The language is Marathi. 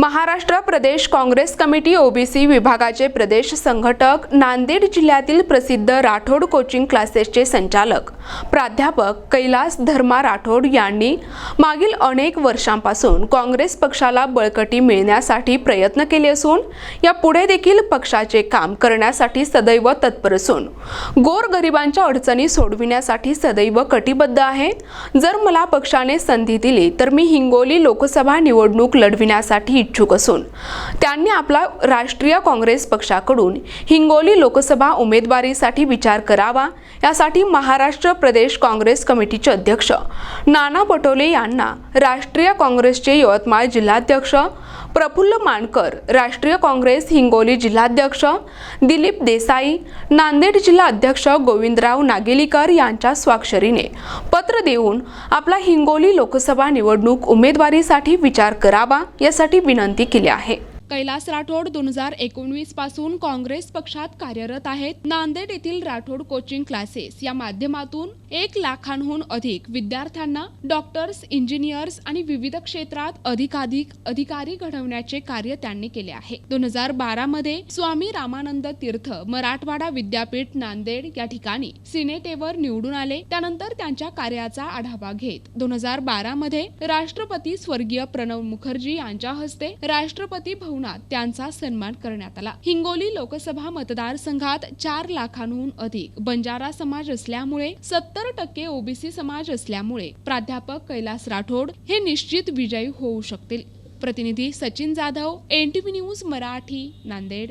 महाराष्ट्र प्रदेश काँग्रेस कमिटी ओबीसी विभागाचे प्रदेश संघटक नांदेड जिल्ह्यातील प्रसिद्ध राठोड कोचिंग क्लासेसचे संचालक प्राध्यापक कैलास धर्मा राठोड यांनी मागील अनेक वर्षांपासून काँग्रेस पक्षाला बळकटी मिळण्यासाठी प्रयत्न केले असून या पुढे देखील पक्षाचे काम करण्यासाठी सदैव तत्पर असून गोरगरिबांच्या अडचणी सोडविण्यासाठी सदैव कटिबद्ध आहे. जर मला पक्षाने संधी दिली तर मी हिंगोली लोकसभा निवडणूक लढविण्यासाठी इच्छुक असून. त्यांनी आपला राष्ट्रीय काँग्रेस पक्षाकडून हिंगोली लोकसभा उमेदवारीसाठी विचार करावा यासाठी महाराष्ट्र प्रदेश काँग्रेस कमिटीचे अध्यक्ष नाना पटोले यांना राष्ट्रीय काँग्रेसचे यवतमाळ जिल्हाध्यक्ष प्रफुल्ल मानकर राष्ट्रीय काँग्रेस हिंगोली जिल्हाध्यक्ष दिलीप देसाई नांदेड जिल्हा अध्यक्ष गोविंदराव नागेलीकर यांच्या स्वाक्षरीने पत्र देऊन आपला हिंगोली लोकसभा निवडणूक उमेदवारीसाठी विचार करावा यासाठी विनंती केली आहे. कैलास राठोड दोन हजार एकोणवीसपासून काँग्रेस पक्षात कार्यरत आहेत. नांदेड येथील राठोड कोचिंग क्लासेस या माध्यमातून एक लाखांहून अधिक विद्यार्थ्यांना डॉक्टर्स इंजिनियर्स आणि विविध क्षेत्रात अधिकाधिक अधिकारी घडवण्याचे कार्य त्यांनी केले आहे. दोन हजार बारा मध्ये स्वामी रामानंद तीर्थ मराठवाडा विद्यापीठ नांदेड या ठिकाणी सिनेटेवर निवडून आले. त्यानंतर त्यांच्या कार्याचा आढावा घेत दोन हजार बारा मध्ये राष्ट्रपती स्वर्गीय प्रणव मुखर्जी यांच्या हस्ते राष्ट्रपती भवनात त्यांचा सन्मान करण्यात आला. हिंगोली लोकसभा मतदारसंघात चार लाखांहून अधिक बंजारा समाज असल्यामुळे सत्तर टक्के ओबीसी समाज असल्यामुळे प्राध्यापक कैलास राठोड हे निश्चित विजयी होऊ शकतील. प्रतिनिधी सचिन जाधव एनटीव्ही न्यूज मराठी नांदेड.